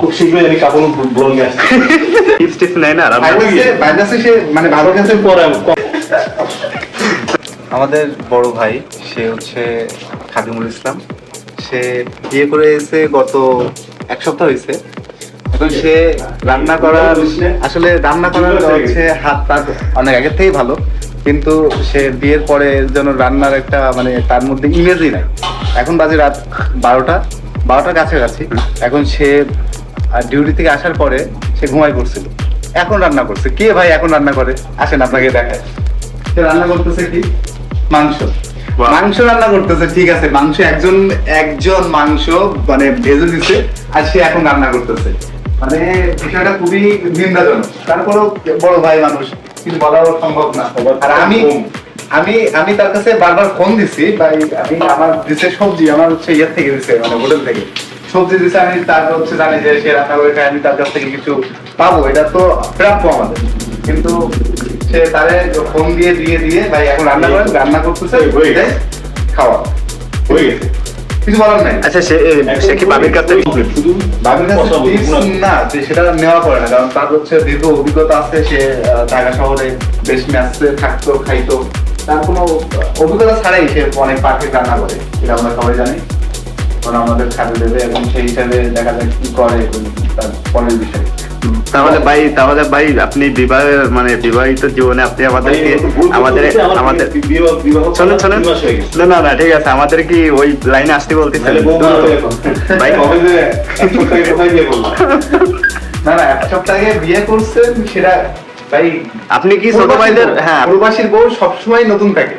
খুব শীঘ্রই আমি কাপড় ব্লগ আসছি। টিপস টিপস নেয় না সে মানে ভালো গেছে পরে আমাদের বড় ভাই সে হচ্ছে খাদিমুল ইসলাম। সে বিয়ে করে এসে গত এক সপ্তাহ হয়েছে। এখন সে রান্না করার আসলে রান্না করার হচ্ছে হাত তার অনেক আগের থেকেই ভালো। কিন্তু সে বিয়ের পরে যেন রান্নার একটা মানে তার মধ্যে ইমেজই নাই। এখন বাজে রাত বারোটা বারোটার কাছাকাছি। এখন সে ডিউটি থেকে আসার পরে সে ঘুমাই পড়ছিল। এখন রান্না করছে। কে ভাই এখন রান্না করে? আসেন আপনাকে দেখায় সে রান্না করতেছে কি? মাংস। মাংস রান্না করতেছে ঠিক আছে। মাংস একজন একজন মাংস মানে ভেজে দিছে আর সে এখন রান্না করতেছে। মানে বিষয়টা খুবই নিন্দাজনক। তারপরেও বড় ভাই মানুষ কিছু বলাও সম্ভব না। আর আমি আমি আমি তার কাছে বারবার ফোন দিছি ভাই আমি আমার দিছে সবজি আমার হচ্ছে ইয়ের থেকে দিছে মানে হোটেল থেকে। সবজি দিছে আমি তার হচ্ছে জানি যে সে রান্না করে খায় আমি তার কাছ থেকে কিছু পাবো এটা তো প্রাপ্য আমাদের। কিন্তু সে তারে ফোন দিয়ে দিয়ে দিয়ে ভাই এখন রান্না করেন রান্না করতেছে হয়ে গেছে। খাওয়া। হয়ে গেছে। কিছু বলার নাই। আচ্ছা সে সে কি বাবির কাছে শুধু বাবির কাছে কথা বলব tips না। না যে সেটা নেওয়া পড়ে না কারণ তার হচ্ছে দীর্ঘ অভিজ্ঞতা আছে সে ঢাকা শহরে বেশ ম্যাচে থাকতো খাইতো। তার কোনো অভিজ্ঞতা ছাড়াই সে অনেক পারফেক্ট রান্না করে এটা আমরা সবাই জানি। ওরা আমাদের খাদ্য দেবে এবং সেই হিসাবে দেখা যায় কি করে তার পরের বিষয়। তাহলে ভাই তাহলে ভাই আপনি বিবাহের মানে বিবাহিত জীবনে আপনি আমাদেরকে আমাদের আমাদের বিবাহ- বিবাহ শোনেন শোনেন। না না না ঠিক আছে আমাদের কি ওই লাইনে আসতে বলতেছেন। ভাই? না না এক সপ্তাহ আগে বিয়ে করছেন সেটা ভাই আপনি কি ছোট ভাইদের হ্যাঁ। প্রবাসীর বউ সবসময় নতুন থাকে।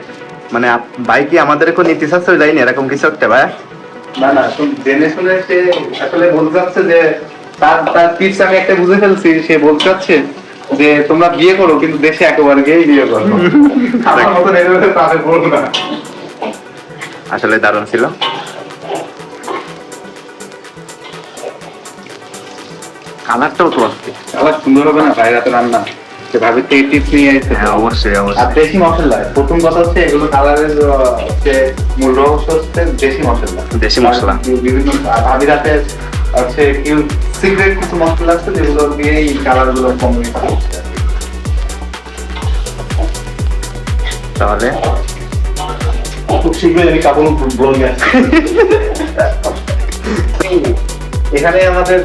মানে ভাই কি আমাদের কোনো নীতি শাস্ত্র যায়নি এরকম কিছু একটা ভাই? না না শুন, জেনে শুনে সে আসলে বলতে চাচ্ছে যে তার তার টিপস আমি একটা বুঝে ফেলছি সে বলতে চাচ্ছে যে তোমরা বিয়ে করো কিন্তু দেশে একেবারে গিয়েই বিয়ে করো। আমার মতন এভাবে পাবে বলব না। আসলে দারুণ ছিল। কালারটাও তো আসছে আবার সুন্দর হবে না বাইরে তো রান্না। সে ভাবে থেকে নিয়ে হ্যাঁ অবশ্যই আর দেশি মশলা প্রথম কথা হচ্ছে এগুলো কালারের হচ্ছে মূল রহস্য হচ্ছে দেশি মশলা দেশি মশলা। বিভিন্ন ভাবিরাতে হচ্ছে কি সিক্রেট কিছু মশলা আছে যেগুলো দিয়ে এই কালারগুলো কম হচ্ছে তাহলে? খুব শীঘ্রই আমি কাপড় ব্লগ আসছি। এখানে আমাদের